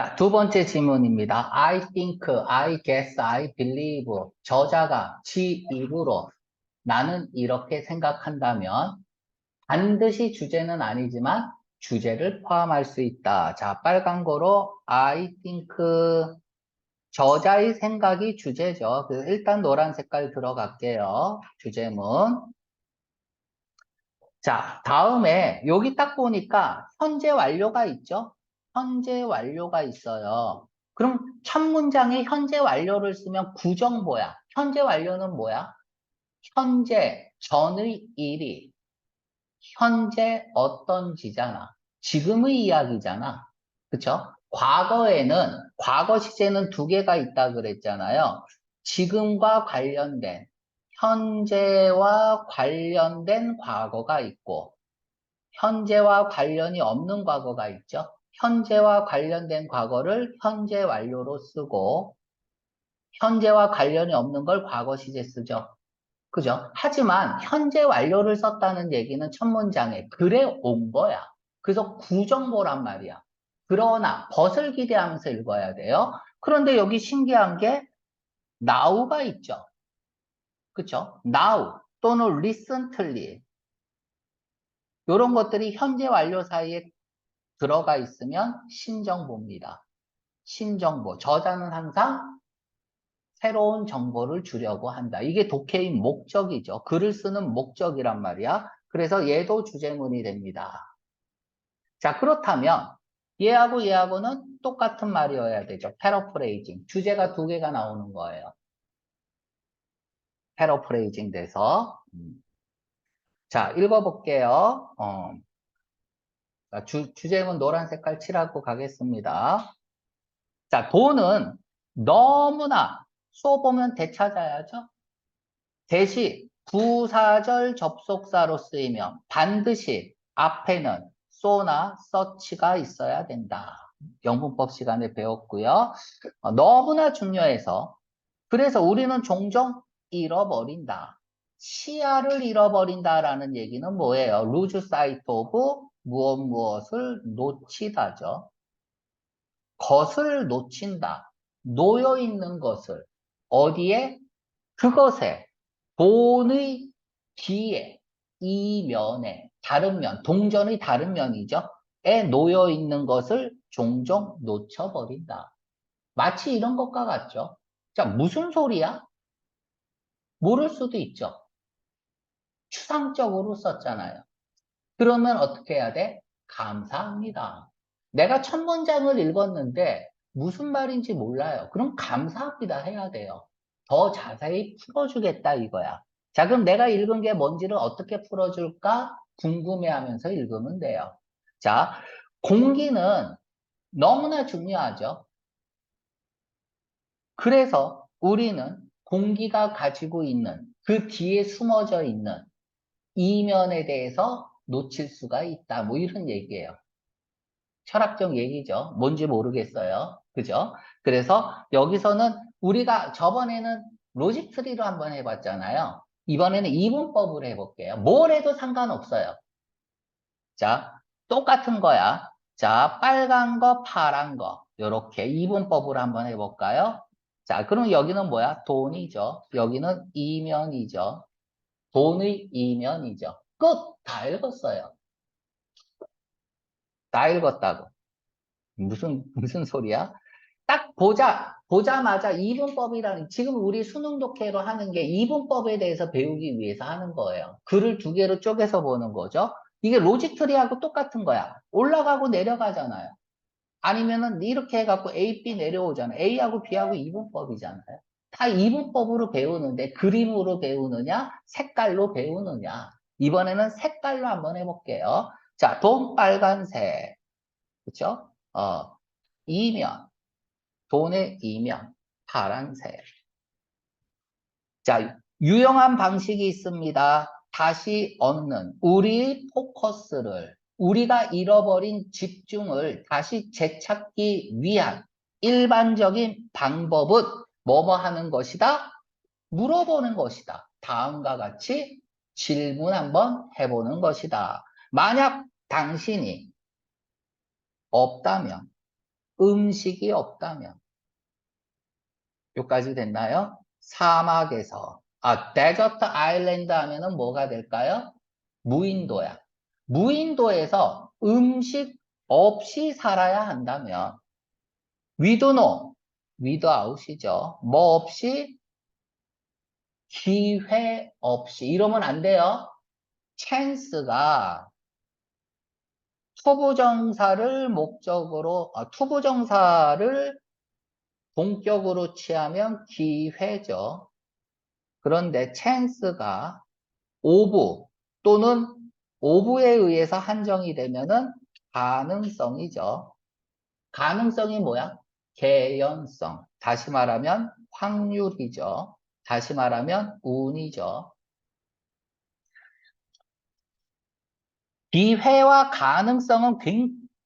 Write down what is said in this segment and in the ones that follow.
자, 두 번째 질문입니다. I think, I guess, I believe. 저자가 지 입으로 나는 이렇게 생각한다면 반드시 주제는 아니지만 주제를 포함할 수 있다. 자, 빨간 거로 I think 저자의 생각이 주제죠. 그래서 일단 노란 색깔 들어갈게요. 주제문. 자, 다음에 여기 딱 보니까 현재 완료가 있죠? 현재 완료가 있어요. 그럼 첫 문장에 현재 완료를 쓰면 부정보야. 현재 완료는 뭐야? 현재 전의 일이 현재 어떤 지잖아. 지금의 이야기잖아. 그쵸? 과거에는 과거 시제는 두 개가 있다 그랬잖아요. 지금과 관련된 현재와 관련된 과거가 있고 현재와 관련이 없는 과거가 있죠. 현재와 관련된 과거를 현재 완료로 쓰고 현재와 관련이 없는 걸 과거 시제 쓰죠. 그죠? 하지만 현재 완료를 썼다는 얘기는 첫 문장에 그래 온 거야. 그래서 구정보란 말이야. 그러나 벗을 기대하면서 읽어야 돼요. 그런데 여기 신기한 게 now가 있죠. 그쵸? now 또는 recently 이런 것들이 현재 완료 사이에 들어가 있으면 신정보입니다. 신정보. 저자는 항상 새로운 정보를 주려고 한다. 이게 독해의 목적이죠. 글을 쓰는 목적이란 말이야. 그래서 얘도 주제문이 됩니다. 자, 그렇다면 얘하고 얘하고는 똑같은 말이어야 되죠. 패러프레이징. 주제가 두 개가 나오는 거예요. 패러프레이징 돼서. 음. 자, 읽어볼게요. 어. 주, 주제문 노란 색깔 칠하고 가겠습니다. 자, 돈은 너무나 쏘보면 되찾아야죠. 대시 부사절 접속사로 쓰이면 반드시 앞에는 쏘나 서치가 있어야 된다. 영문법 시간에 배웠고요. 어, 너무나 중요해서 그래서 우리는 종종 잃어버린다. 시야를 잃어버린다라는 얘기는 뭐예요? lose sight of 무엇 무엇을 놓치다죠. 것을 놓친다. 놓여 있는 것을 어디에? 그것에 본의 뒤에 이면에 다른 면, 동전의 다른 면이죠. 에 놓여 있는 것을 종종 놓쳐버린다. 마치 이런 것과 같죠. 자, 무슨 소리야? 모를 수도 있죠. 추상적으로 썼잖아요. 그러면 어떻게 해야 돼? 감사합니다. 내가 첫 문장을 읽었는데 무슨 말인지 몰라요. 그럼 감사합니다 해야 돼요. 더 자세히 풀어주겠다 이거야. 자, 그럼 내가 읽은 게 뭔지를 어떻게 풀어줄까? 궁금해하면서 읽으면 돼요. 자, 공기는 너무나 중요하죠. 그래서 우리는 공기가 가지고 있는 그 뒤에 숨어져 있는 이면에 대해서 놓칠 수가 있다. 뭐 이런 얘기예요. 철학적 얘기죠. 뭔지 모르겠어요. 그죠? 그래서 여기서는 우리가 저번에는 로직 트리로 한번 해봤잖아요. 이번에는 이분법을 해볼게요. 뭘 해도 상관없어요. 자, 똑같은 거야. 자, 빨간 거, 파란 거. 요렇게 이분법으로 한번 해볼까요? 자, 그럼 여기는 뭐야? 돈이죠. 여기는 이면이죠. 돈의 이면이죠. 끝! 다 읽었어요. 다 읽었다고. 무슨, 무슨 소리야? 딱 보자, 보자마자 이분법이라는, 지금 우리 수능 독해로 하는 게 이분법에 대해서 배우기 위해서 하는 거예요. 글을 두 개로 쪼개서 보는 거죠. 이게 로직 트리하고 똑같은 거야. 올라가고 내려가잖아요. 아니면은 이렇게 해갖고 A, B 내려오잖아요. A하고 B하고 이분법이잖아요. 다 이분법으로 배우는데 그림으로 배우느냐, 색깔로 배우느냐. 이번에는 색깔로 한번 해볼게요. 자, 돈 빨간색. 그쵸? 어, 이면. 돈의 이면. 파란색. 자, 유용한 방식이 있습니다. 다시 얻는 우리의 포커스를 우리가 잃어버린 집중을 다시 되찾기 위한 일반적인 방법은 뭐뭐 하는 것이다? 물어보는 것이다. 다음과 같이 질문 한번 해보는 것이다. 만약 당신이 없다면 음식이 없다면. 여기까지 됐나요? 사막에서. 아, 데저트 아일랜드 하면은 뭐가 될까요? 무인도야. 무인도에서 음식 없이 살아야 한다면 위도노, 위도아웃이죠. 뭐 없이 기회 없이 이러면 안 돼요. 찬스가 투부정사를 목적으로 아, 투부정사를 본격으로 취하면 기회죠. 그런데 찬스가 오브 또는 오브에 의해서 한정이 되면은 가능성이죠. 가능성이 뭐야? 개연성. 다시 말하면 확률이죠. 다시 말하면 운이죠. 기회와 가능성은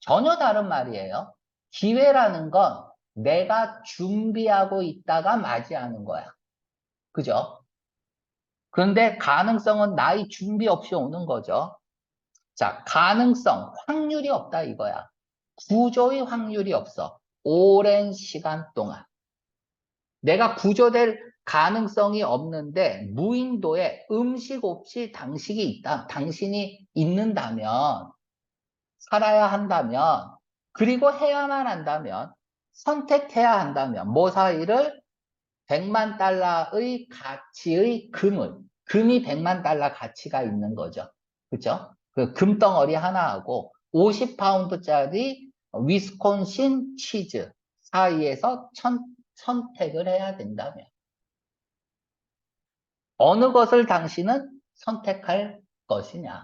전혀 다른 말이에요. 기회라는 건 내가 준비하고 있다가 맞이하는 거야. 그죠? 그런데 가능성은 나의 준비 없이 오는 거죠. 자, 가능성, 확률이 없다 이거야. 구조의 확률이 없어. 오랜 시간 동안. 내가 구조될 가능성이 없는데 무인도에 음식 없이 당식이 있다. 당신이 있는다면 살아야 한다면 그리고 해야만 한다면 선택해야 한다면 뭐 사이를 100만 달러의 가치의 금을 금이 100만 달러 가치가 있는 거죠. 그죠? 그 금덩어리 하나하고 50파운드짜리 위스콘신 치즈 사이에서 천, 선택을 해야 된다면 어느 것을 당신은 선택할 것이냐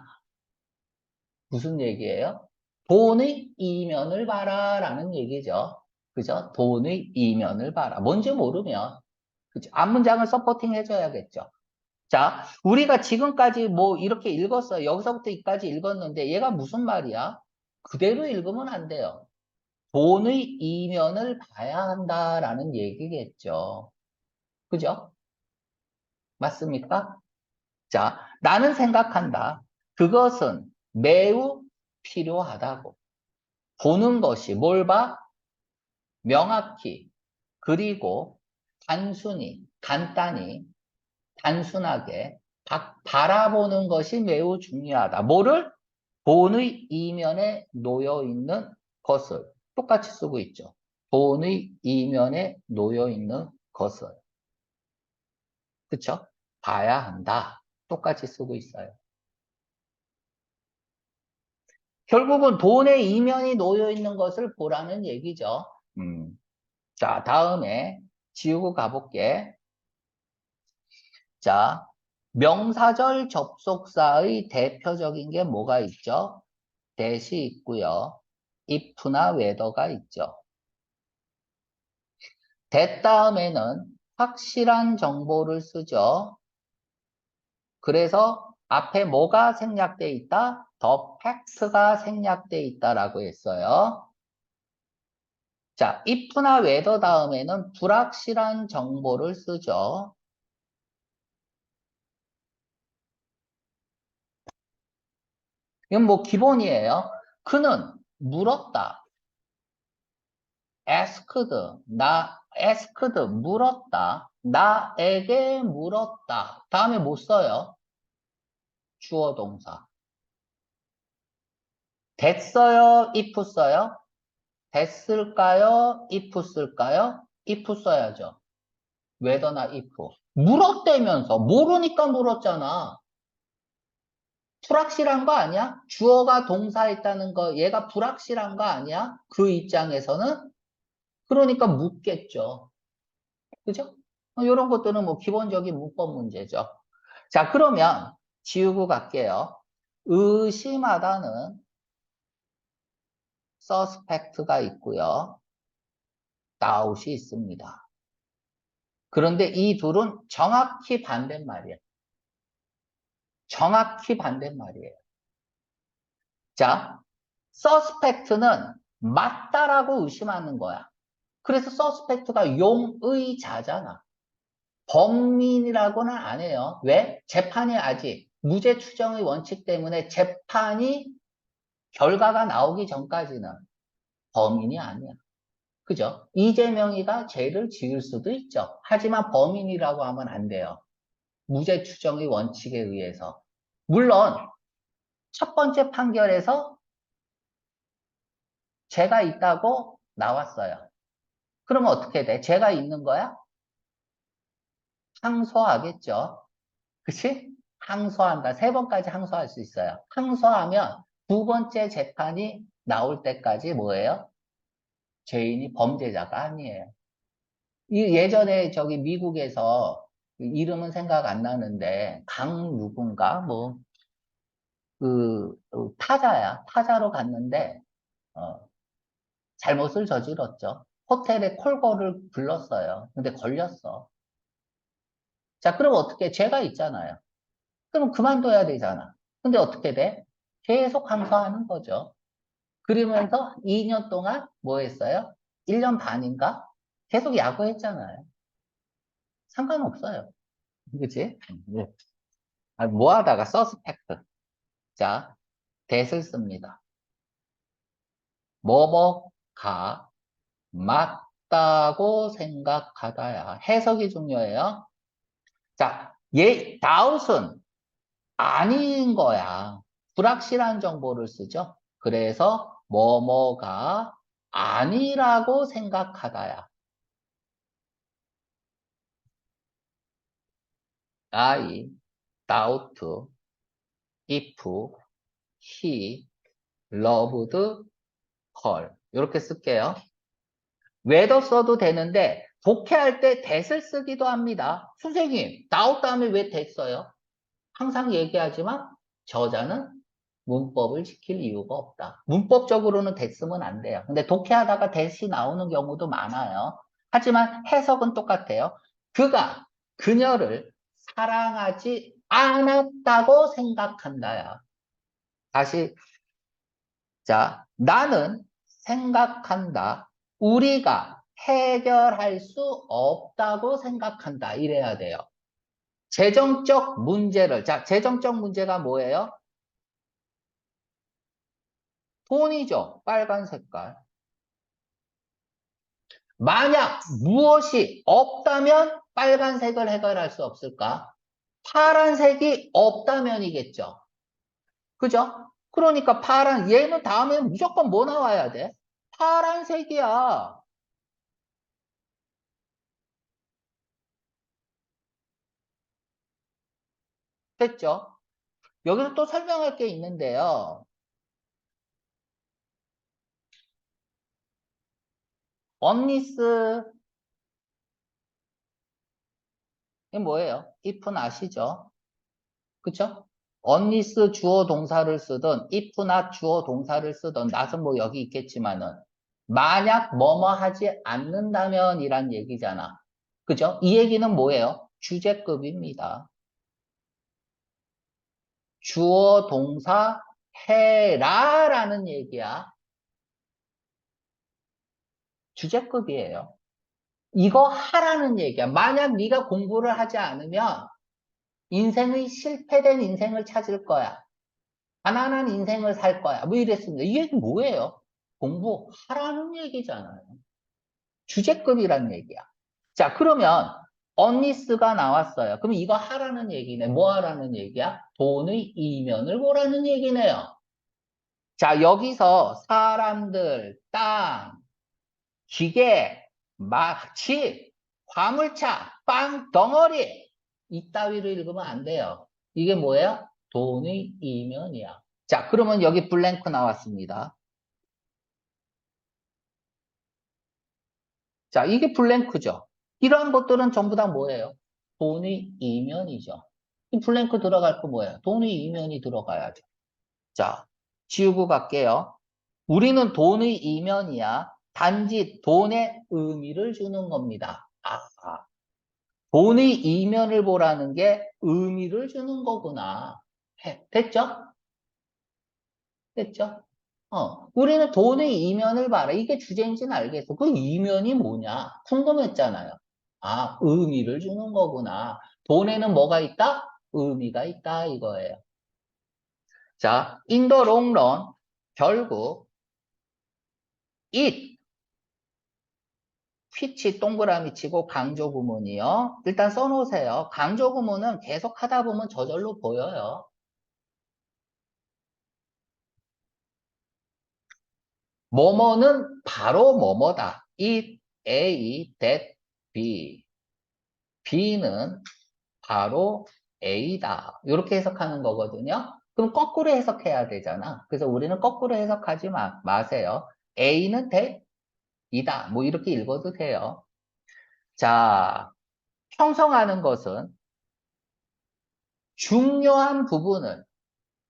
무슨 얘기예요? 돈의 이면을 봐라 라는 얘기죠 그죠? 돈의 이면을 봐라 뭔지 모르면 그죠? 앞문장을 서포팅 해줘야겠죠 자, 우리가 지금까지 뭐 이렇게 읽었어요. 여기서부터 여기까지 읽었는데 얘가 무슨 말이야? 그대로 읽으면 안 돼요. 돈의 이면을 봐야 한다라는 얘기겠죠. 그죠? 맞습니까? 자, 나는 생각한다. 그것은 매우 필요하다고. 보는 것이 뭘 봐? 명확히, 그리고 단순히, 간단히, 단순하게 바라보는 것이 매우 중요하다. 뭐를? 본의 이면에 놓여 있는 것을 똑같이 쓰고 있죠. 본의 이면에 놓여 있는 것을. 그쵸? 봐야 한다. 똑같이 쓰고 있어요. 결국은 돈의 이면이 놓여 있는 것을 보라는 얘기죠. 음. 자, 다음에 지우고 가볼게. 자, 명사절 접속사의 대표적인 게 뭐가 있죠? 대시 있고요. if나 whether가 있죠. 대 다음에는 확실한 정보를 쓰죠. 그래서 앞에 뭐가 생략돼 있다? 더 팩트가 생략돼 있다라고 했어요. 자, if나 whether 다음에는 불확실한 정보를 쓰죠. 이건 뭐 기본이에요. 그는 물었다. asked, 나, asked, 물었다. 나에게 물었다. 다음에 못 써요. 주어 동사. 됐어요? if 써요? 됐을까요? if 쓸까요? if 써야죠. whether나 if. 물었대면서 모르니까 물었잖아. 불확실한 거 아니야? 주어가 동사했다는 거 얘가 불확실한 거 아니야? 그 입장에서는 그러니까 묻겠죠. 그죠? 이런 어, 것들은 뭐 기본적인 문법 문제죠. 자 그러면 지우고 갈게요. 의심하다는 suspect가 있고요. doubt이 있습니다. 그런데 이 둘은 정확히 반대말이에요. 정확히 반대말이에요. 자, suspect는 맞다라고 의심하는 거야. 그래서 suspect가 용의자잖아. 범인이라고는 안 해요. 왜? 재판이 아직 무죄 추정의 원칙 때문에 재판이 결과가 나오기 전까지는 범인이 아니야. 그죠? 이재명이가 죄를 지을 수도 있죠. 하지만 범인이라고 하면 안 돼요. 무죄 추정의 원칙에 의해서. 물론 첫 번째 판결에서 죄가 있다고 나왔어요. 그러면 어떻게 돼? 죄가 있는 거야? 항소하겠죠. 그치? 항소한다. 세 번까지 항소할 수 있어요. 항소하면 두 번째 재판이 나올 때까지 뭐예요? 죄인이 범죄자가 아니에요. 이 예전에 저기 미국에서 이름은 생각 안 나는데 강 누군가 뭐 그 타자야 타자로 갔는데 어, 잘못을 저질렀죠. 호텔에 콜거를 불렀어요. 근데 걸렸어. 자, 그럼 어떻게 죄가 있잖아요. 그럼 그만둬야 되잖아. 근데 어떻게 돼? 계속 항소하는 거죠. 그러면서 2년 동안 뭐 했어요? 1년 반인가? 계속 야구했잖아요. 상관없어요. 그치? 네. 아, 뭐 하다가 서스펙트. 자, 대을 씁니다. 뭐뭐가 맞다고 생각하다야. 해석이 중요해요. 자, 예, 다웃은 아닌 거야. 불확실한 정보를 쓰죠. 그래서 뭐뭐가 아니라고 생각하다야. I doubt if he loved her 이렇게 쓸게요. whether 써도 되는데 독해할 때 that을 쓰기도 합니다. 선생님, doubt 다음에 왜 that 써요? 항상 얘기하지만 저자는 문법을 지킬 이유가 없다. 문법적으로는 that 쓰면 안 돼요. 근데 독해하다가 that이 나오는 경우도 많아요. 하지만 해석은 똑같아요. 그가 그녀를 사랑하지 않았다고 생각한다야. 다시 자 나는 생각한다. 우리가 해결할 수 없다고 생각한다. 이래야 돼요. 재정적 문제를 자 재정적 문제가 뭐예요? 돈이죠. 빨간 색깔. 만약 무엇이 없다면 빨간색을 해결할 수 없을까? 파란색이 없다면이겠죠. 그죠? 그러니까 파란, 얘는 다음에 무조건 뭐 나와야 돼? 파란색이야. 됐죠? 여기서 또 설명할 게 있는데요. 언니스 이게 뭐예요? if는 아시죠? 그쵸? 언니스 주어 동사를 쓰든 if나 주어 동사를 쓰든 낫은 뭐 여기 있겠지만은 만약 뭐뭐 하지 않는다면 이란 얘기잖아. 그죠? 이 얘기는 뭐예요? 주제급입니다. 주어 동사 해라 라는 얘기야. 주제급이에요. 이거 하라는 얘기야. 만약 네가 공부를 하지 않으면 인생의 실패된 인생을 찾을 거야. 가난한 인생을 살 거야. 뭐 이랬습니다. 이 얘기 뭐예요? 공부하라는 얘기잖아요. 주제급이란 얘기야. 자, 그러면 언니스가 나왔어요. 그럼 이거 하라는 얘기네. 뭐 하라는 얘기야? 돈의 이면을 보라는 얘기네요. 자, 여기서 사람들, 땅, 기계, 마치, 화물차, 빵 덩어리 이 따위로 읽으면 안 돼요. 이게 뭐예요? 돈의 이면이야. 자, 그러면 여기 블랭크 나왔습니다. 자, 이게 블랭크죠. 이러한 것들은 전부 다 뭐예요? 돈의 이면이죠. 이 블랭크 들어갈 거 뭐예요? 돈의 이면이 들어가야죠. 자, 지우고 갈게요. 우리는 돈의 이면이야. 단지 돈의 의미를 주는 겁니다. 아, 돈의 이면을 보라는 게 의미를 주는 거구나. 됐죠? 됐죠? 어, 우리는 돈의 이면을 봐라. 이게 주제인지는 알겠어. 그 이면이 뭐냐? 궁금했잖아요. 아, 의미를 주는 거구나. 돈에는 뭐가 있다? 의미가 있다. 이거예요. 자, 인더 롱런 결국 it 피치 동그라미 치고 강조 구문이요. 일단 써놓으세요. 강조 구문은 계속 하다 보면 저절로 보여요. 뭐뭐는 바로 뭐뭐다. it, a, that, b. b는 바로 a다. 이렇게 해석하는 거거든요. 그럼 거꾸로 해석해야 되잖아. 그래서 우리는 거꾸로 해석하지 마, 마세요. a는 that, 이다. 뭐 이렇게 읽어도 돼요. 자, 형성하는 것은 중요한 부분을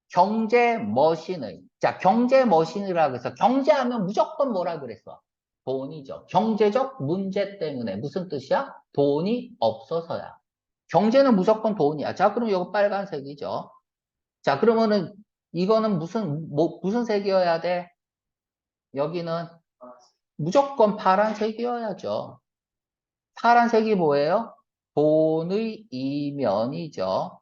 경제 머신의 자 경제 머신이라고 해서 경제하면 무조건 뭐라 그랬어? 돈이죠. 경제적 문제 때문에 무슨 뜻이야? 돈이 없어서야. 경제는 무조건 돈이야. 자 그럼 이거 빨간색이죠. 자 그러면은 이거는 무슨 뭐 무슨 색이어야 돼? 여기는 무조건 파란색이어야죠. 파란색이 뭐예요? 돈의 이면이죠.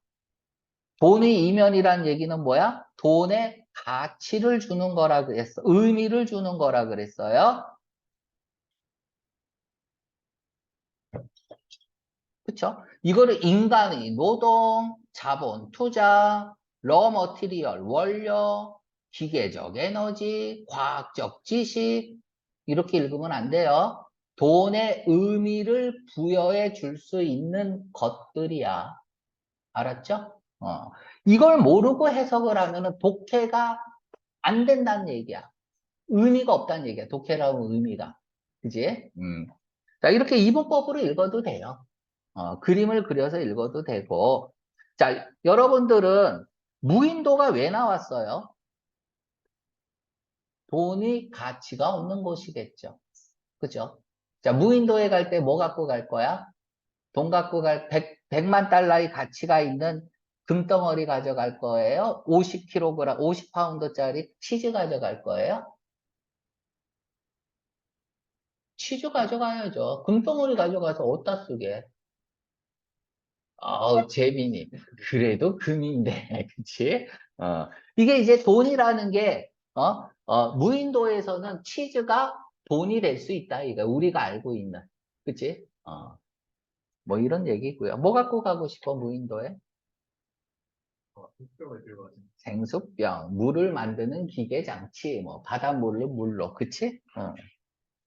돈의 이면이란 얘기는 뭐야? 돈의 가치를 주는 거라 그랬어. 의미를 주는 거라 그랬어요. 그쵸? 이거를 인간의 노동, 자본, 투자, 러 머티리얼, 원료, 기계적 에너지, 과학적 지식 이렇게 읽으면 안 돼요. 돈의 의미를 부여해 줄 수 있는 것들이야. 알았죠? 어. 이걸 모르고 해석을 하면은 독해가 안 된다는 얘기야. 의미가 없다는 얘기야. 독해라고 의미가. 그지? 음. 자, 이렇게 이분법으로 읽어도 돼요. 어, 그림을 그려서 읽어도 되고. 자, 여러분들은 무인도가 왜 나왔어요? 돈이 가치가 없는 곳이겠죠. 그죠? 자, 무인도에 갈 때 뭐 갖고 갈 거야? 돈 갖고 갈 100, 100만 달러의 가치가 있는 금덩어리 가져갈 거예요? 50kg, 50파운드짜리 치즈 가져갈 거예요? 치즈 가져가야죠. 금덩어리 가져가서 어디다 쓰게? 아우, 재민이. 그래도 금인데, 그치? 어, 이게 이제 돈이라는 게, 어, 어, 무인도에서는 치즈가 돈이 될 수 있다. 이거 우리가 알고 있는. 그치? 어, 뭐 이런 얘기고요. 뭐 갖고 가고 싶어, 무인도에? 생수병, 물을 만드는 기계 장치, 뭐 바닷물로 물로, 그치? 어.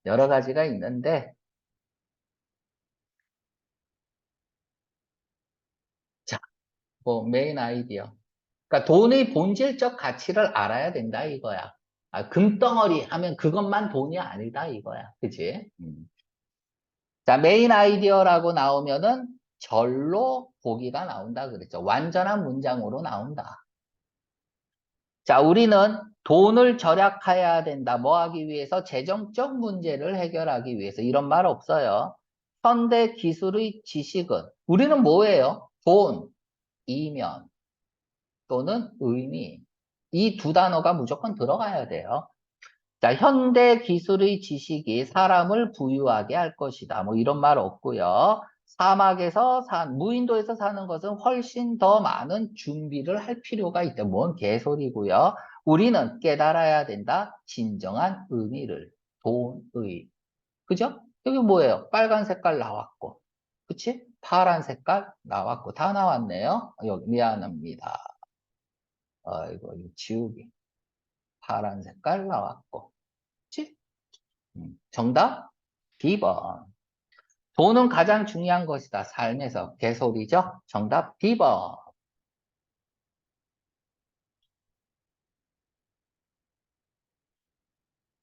여러 가지가 있는데 자, 뭐 메인 아이디어. 그러니까 돈의 본질적 가치를 알아야 된다 이거야. 아, 금덩어리 하면 그것만 돈이 아니다 이거야. 그치? 음. 자, 메인 아이디어라고 나오면은 절로 보기가 나온다 그랬죠. 완전한 문장으로 나온다. 자, 우리는 돈을 절약해야 된다. 뭐 하기 위해서? 재정적 문제를 해결하기 위해서. 이런 말 없어요. 현대 기술의 지식은 우리는 뭐예요? 돈, 이면 또는 의미. 이 두 단어가 무조건 들어가야 돼요. 자, 현대 기술의 지식이 사람을 부유하게 할 것이다. 뭐 이런 말 없고요. 사막에서 산, 무인도에서 사는 것은 훨씬 더 많은 준비를 할 필요가 있다. 뭔 개소리고요. 우리는 깨달아야 된다. 진정한 의미를. 돈의. 그죠? 여기 뭐예요? 빨간 색깔 나왔고. 그치? 파란 색깔 나왔고. 다 나왔네요. 여기 미안합니다. 아이고, 이거 지우기. 파란 색깔 나왔고. 그치? 음, 정답? B번. 돈은 가장 중요한 것이다. 삶에서. 개소리죠? 정답 B번.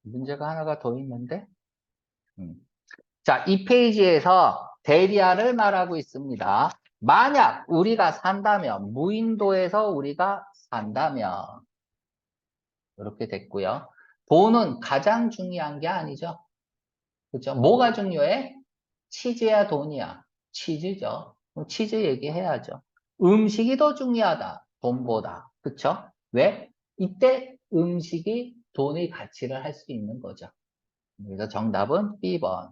문제가 하나가 더 있는데. 음. 자, 이 페이지에서 대리아를 말하고 있습니다. 만약 우리가 산다면, 무인도에서 우리가 산다면, 이렇게 됐고요. 돈은 가장 중요한 게 아니죠. 그렇죠? 뭐가 중요해? 치즈야 돈이야? 치즈죠. 치즈 얘기해야죠. 음식이 더 중요하다. 돈보다. 그쵸? 왜? 이때 음식이 돈의 가치를 할 수 있는 거죠. 그래서 정답은 B번.